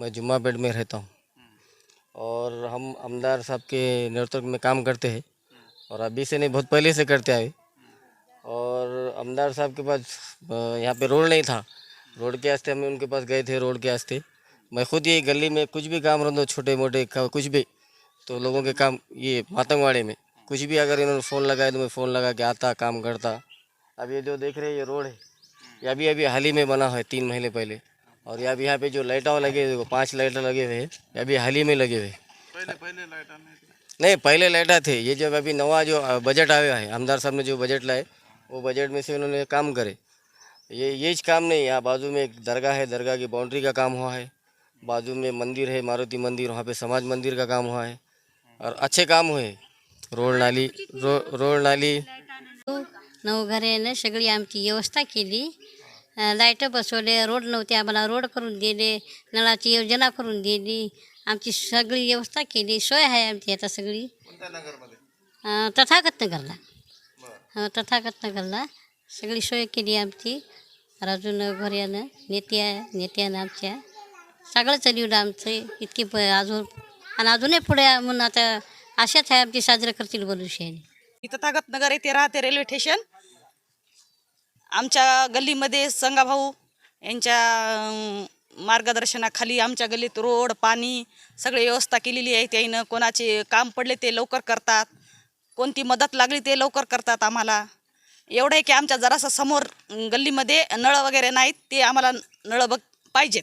मैं जुम्मा बेड में रहता हूँ। और हम आमदार साहब के नेतृत्व में काम करते हैं। और अभी से नहीं, बहुत पहले से करते आए। और आमदार साहब के पास यहाँ पे रोड नहीं था। रोड के वास्ते हम उनके पास गए थे, रोड के वास्ते मैं खुद ये गली में कुछ भी काम रहा छोटे मोटे कुछ भी तो लोगों के काम, ये मातंगवाड़े में। कुछ भी अगर इन्होंने फ़ोन लगाया तो मैं फ़ोन लगा के आता, काम करता। अब ये जो देख रहे हैं, ये रोड है। ये अभी अभी हाल ही में बना है, तीन महीने पहले। और ये अभी यहाँ पे जो लाइटा लगे हुए पाँच लाइटर लगे हुए हैं अभी हाल ही में लगे हुए। हैं पहिले पहिले नहीं पहले लाइटा थे। ये जब अभी नवा जो बजट आया है आमदार साहब ने जो बजट लाए वो बजट में से उन्होंने काम करे। ये ये काम नहीं यहाँ बाजू में एक दरगाह है दरगाह की बाउंड्री का काम हुआ है। बाजू में मंदिर है मारुति मंदिर वहाँ पे समाज मंदिर का काम हुआ है। और अच्छे काम हुए। रोड नाली रो, रोड नाली। नवघऱ्यानं सगळी आमची व्यवस्था केली लाईटं बसवले रोड नव्हते आम्हाला रोड करून दिले नळाची योजना करून दिली आमची सगळी व्यवस्था केली सोय आहे आमची आता सगळी. तथागत नगरला. तथागत नगरला. सगळी सोय केली आमची. राजू नवघऱ्यानं नेत्या नेत्यानं आमच्या. सगळं चालवलं आमचं. इतकी प अजून आणि अजूनही पुढे म्हणून आता आशाच आहे आमची साजरं करतील भविष्याने मी तथागत नगर येथे राहते रेल्वे स्टेशन. आमच्या गल्लीमध्ये संगाभाऊ यांच्या मार्गदर्शनाखाली आमच्या गल्लीत रोड पाणी सगळी व्यवस्था केलेली आहे. त्याईनं कोणाचे काम पडले ते लवकर करतात. कोणती मदत लागली ते लवकर करतात आम्हाला. एवढं आहे की आमच्या जरासं समोर गल्लीमध्ये नळ वगैरे नाहीत ते आम्हाला नळ बघ पाहिजेत.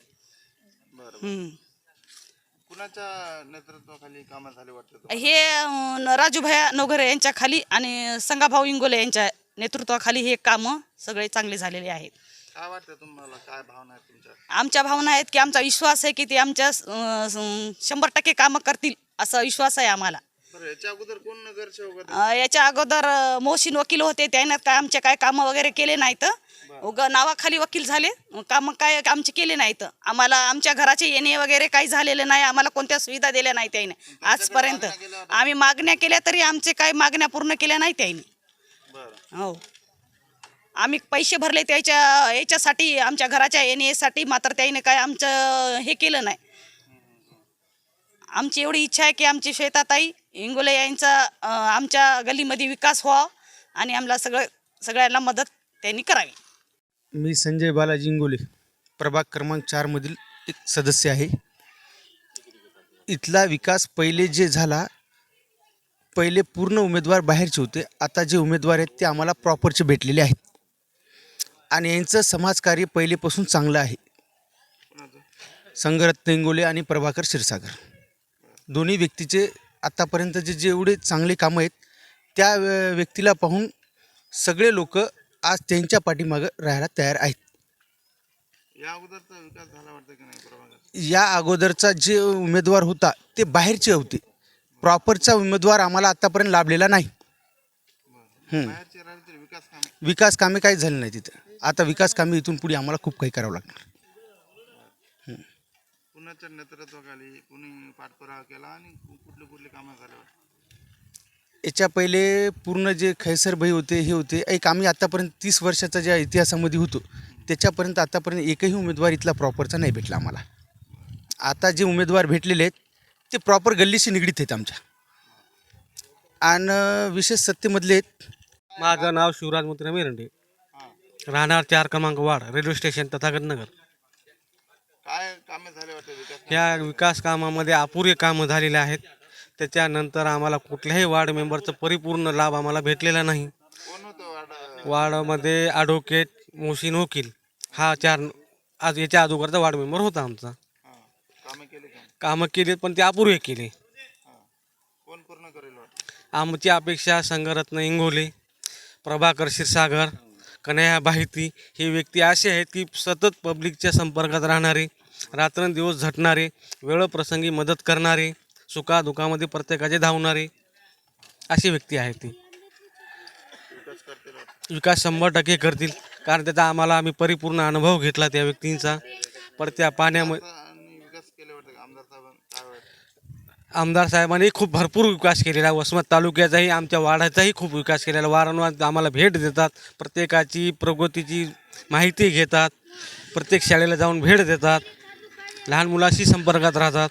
कुणाच्या नेतृत्वाखाली कामं झाले वाटतं हे राजूभाया नवघरे यांच्या खाली आणि संगाभाऊ इंगोले यांच्या नेतृत्वाखाली हे कामं सगळे चांगले झालेले आहेत. काय वाटतं तुम्हाला? काय भावना आहेत तुमच्या? आमच्या भावना आहेत की आमचा विश्वास आहे की ते आमच्या अं, शंभर टक्के कामं करतील असा विश्वास आहे आम्हाला. बरं याच्या अगोदर कोण नगरसेवक होते? अं, याच्या अगोदर अं, मोहसिन वकील होते. त्यानं काय आमचे काय कामं वगैरे केले नाहीत. उग नावाखाली वकील झाले. कामं काय आमचे केले नाहीत. आम्हाला आमच्या घराचे येणे वगैरे काही झालेले नाही. आम्हाला कोणत्या सुविधा दिल्या नाही त्याने. आजपर्यंत आम्ही मागण्या केल्या तरी आमचे काही मागण्या पूर्ण केल्या नाही त्याने. हो. आम्ही पैसे भरले त्याच्या याच्यासाठी आमच्या घराच्या येण्यासाठी मात्र त्याने काय आमचं हे केलं नाही. आमची एवढी इच्छा आहे की आमची श्वेताताई इंगोले यांचा आमच्या गलीमध्ये विकास व्हावा आणि आम्हाला सगळं सगळ्यांना मदत त्यांनी करावी. मी संजय बालाजी इंगोले प्रभाग क्रमांक चारमधील एक सदस्य आहे. इथला विकास पहिले जे झाला पहिले पूर्ण उमेदवार बाहेरचे होते. आता जे उमेदवार आहेत ते आम्हाला प्रॉपरचे भेटलेले आहेत. आणि यांचं समाजकार्य पहिलेपासून चांगलं आहे. संगरत्न इंगोले आणि प्रभाकर क्षीरसागर. दोन्ही व्यक्तीचे आत्तापर्यंत जे जेवढे चांगले कामं आहेत त्या व्यक्तीला पाहून सगळे लोक आज त्यांच्या पाठीमागं राहायला तयार आहेत. या अगोदरचा विकास झाला वाटतं की नाही या अगोदरचा जे उमेदवार होता ते बाहेरचे होते. प्रॉपरचा उमेदवार आम्हाला आत्तापर्यंत लाभलेला नाही. हम्म. विकास काम? काही झाली नाही तिथं. आता विकास कामे इथून पुढे आम्हाला खूप काही करावं लागणार. कुणाच्या नेतृत्वाखाली कुणी पाठपुरावा केला आणि कु- कुठले कुठले कामं झाले? याच्या पहिले पूर्ण जे खैसरभाई होते हे होते एक आम्ही आत्तापर्यंत तीस वर्षाचा ज्या इतिहासामध्ये होतो त्याच्यापर्यंत आतापर्यंत एकही उमेदवार इथला प्रॉपरचा नाही भेटला आम्हाला. आता जे उमेदवार भेटलेले आहेत ते प्रॉपर गल्लीशी निगडीत आहेत आमच्या. आणि विशेष सत्तेमधले आहेत. माझं नाव शिवराज मोतीराम एरंडे. राहणार चार क्रमांक वाढ रेल्वे स्टेशन तथागत नगर. काय कामे झाले वाटतं विकास कामं? या विकास कामामध्ये अपुरे कामं झालेले आहेत. त्याच्यानंतर आम्हाला कुठल्याही वार्ड मेंबरचा परिपूर्ण लाभ आम्हाला भेटलेला नाही. कोण होतं वार्ड? वार्डामध्ये ॲडव्होकेट मोहसिन वकील. हा चार आज याच्या अगोदरचा वार्ड मेंबर होता आमचा. हां कामे केली का? कामं केली पण ते अपुरे केले. हां. कोण पूर्ण करेल वाटतं? आमची अपेक्षा संघरत्न इंगोले प्रभाकर क्षीरसागर कन्हैया बाहिती हे व्यक्ती असे आहेत की सतत पब्लिकच्या संपर्कात राहणारे रात्रंदिवस झटणारे वेळप्रसंगी मदत करणारे सुखादुखामध्ये प्रत्येकाचे धावणारे अशी व्यक्ती आहेत ती. विकास करतील वाटतं? विकास शंभर टक्के करतील कारण त्याचा आम्हाला आम्ही परिपूर्ण अनुभव घेतला त्या व्यक्तींचा. पर त्या पाण्यामध्ये आता आणि विकास केले वाटतं का? आमदार साहेबांनी खूप भरपूर विकास केलेला. आहे वसमत तालुक्याचाही आमच्या वाड्याचाही खूप विकास केलेला. वारंवार आम्हाला भेट देतात. प्रत्येकाची प्रगतीची माहिती घेतात. प्रत्येक शाळेला जाऊन भेट देतात. लहान मुलाशी संपर्कात राहतात.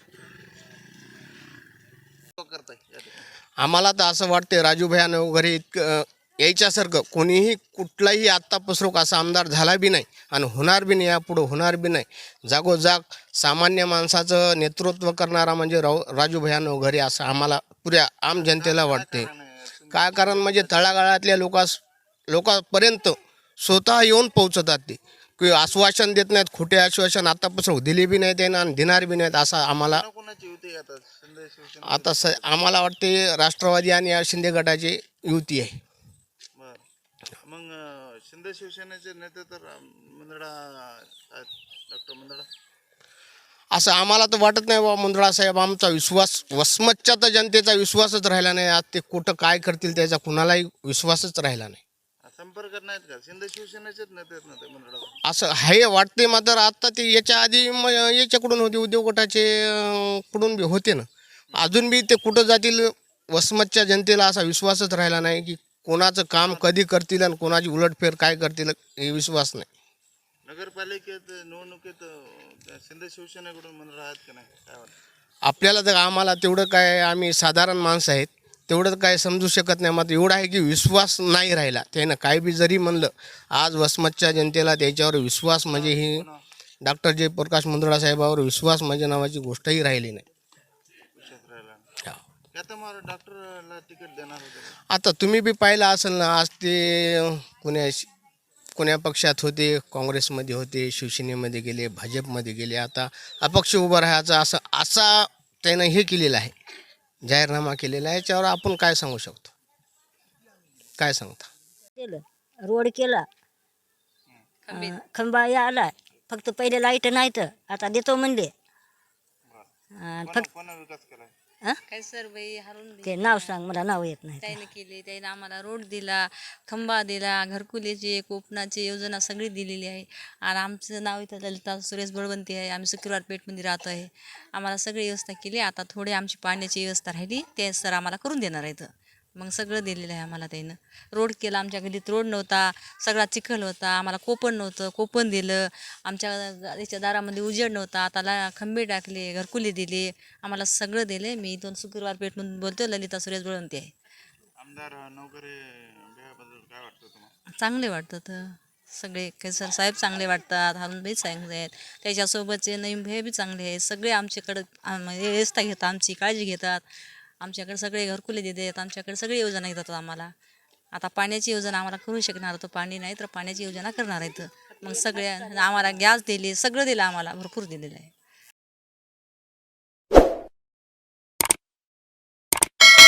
आम्हाला तर असं वाटते राजूभायानं वगैरे इतकं यायच्यासारखं कोणीही कुठलाही आत्तापसरूक असा आमदार झाला बी नाही आणि होणार बी नाही यापुढं होणार बी नाही. जागोजाग सामान्य माणसाचं नेतृत्व करणारा म्हणजे राव राजूभायानं वगैरे असं आम्हाला पुऱ्या आम जनतेला वाटते. काय कारण म्हणजे तळागाळातल्या लोकास लोकांपर्यंत स्वतः येऊन पोहोचतात ते. की आश्वासन देत नाहीत खोटे आश्वासन आतापासून दिले बी नाहीत आणि देणार बी नाहीत असं आम्हाला आता स आम्हाला वाटते राष्ट्रवादी आणि या शिंदे गटाची युती आहे. मग शिंदे शिवसेनेचे नेते तर मंदडा डॉक्टर मंदडा. असं आम्हाला तर वाटत नाही बाबा मुंद्रा साहेब आमचा विश्वास वसमतच्या तर जनतेचा विश्वासच राहिला नाही. आज ते कुठं काय करतील त्याचा कुणालाही विश्वासच राहिला नाही. संपर्कात नाहीत का? शिंदे शिवसेनेचेच नेते मंदडा असं हे वाटते मात्र आता ते याच्या आधी म याच्याकडून होते उद्योग गटाचे अं, कडून बी होते ना. अजून बी ते कुठं जातील वसमतच्या जनतेला असा विश्वासच राहिला नाही की कोणाचं काम कधी करतील आणि कोणाची उलटफेर काय करतील हे विश्वास नाही. नगरपालिकेत निवडणुकीत अं, शिंदे शिवसेनेकडून मंदडा आहेत का नाही? काय वाटतं? आपल्याला तर आम्हाला तेवढं काय आम्ही साधारण माणसं आहेत तेवढं काय समजू शकत नाही. मात्र एवढं आहे की विश्वास नाही राहिला. त्यानं काय बी जरी म्हणलं आज वसमतच्या जनतेला त्याच्यावर विश्वास म्हणजे ही डॉक्टर जयप्रकाश मुंद्रा साहेबावर विश्वास म्हणजे नावाची गोष्टही राहिली नाही. राहिला. हा. आता मला डॉक्टरला तिकीट देणार होते. का? आता तुम्ही बी पाहिलं असेल ना आज ते कोण्या कोण्या पक्षात होते काँग्रेसमध्ये होते शिवसेनेमध्ये गेले भाजपमध्ये गेले आता अपक्ष उभं राहायचं असं असा त्यानं हे केलेलं आहे जाहीरनामा केलेला आहे याच्यावर आपण काय सांगू शकतो? काय सांगता? केलं रोड केला. अं, खंबा या आला फक्त पहिले लाइट नाही तर आता देतो म्हणले. अं, फक्त कोणा विकास केलाय? काय सर बाई हरून ते नाव सांग मला नाव येत नाही त्याने केले त्याने आम्हाला रोड दिला खंबा दिला घरकुलीची कोपनाची योजना सगळी दिलेली आहे. आणि आमचं नाव इथं ललिता सुरेश बळवंती आहे. आम्ही शुक्रवार पेठमध्ये राहतो आहे. आम्हाला सगळी व्यवस्था केली. आता थोडी आमची पाण्याची व्यवस्था राहिली. ते सर आम्हाला करून देणार आहेत. मग सगळं दिलेलं आहे आम्हाला त्यानं. रोड केला आमच्या गल्लीत रोड नव्हता सगळा चिखल होता आम्हाला कोपण नव्हतं कोपण दिलं. आमच्या याच्या दारामध्ये उजेड नव्हता आता ला खंबे टाकले घरकुली दिली. आम्हाला सगळं दिले मी इथून शुक्रवार पेठ म्हणून बोलतो ललिता सुरेश बळवंती आहे. आमदार चांगले वाटतात. सगळे केसर साहेब चांगले वाटतात हारूनभाई चांगले आहेत. त्याच्यासोबतचे नईम भाई बी चांगले आहेत. सगळे आमच्याकडं आम- व्यवस्था घेतात आमची काळजी घेतात. आमच्याकडे सगळे घरकुले देतात आमच्याकडे सगळी योजना येतात आम्हाला. आता पाण्याची योजना आम्हाला करू शकणार तर पाणी नाही तर पाण्याची योजना करणार आहेत. मग सगळ्या आम्हाला गॅस दिले सगळं दिलं आम्हाला भरपूर दिलेलं आहे.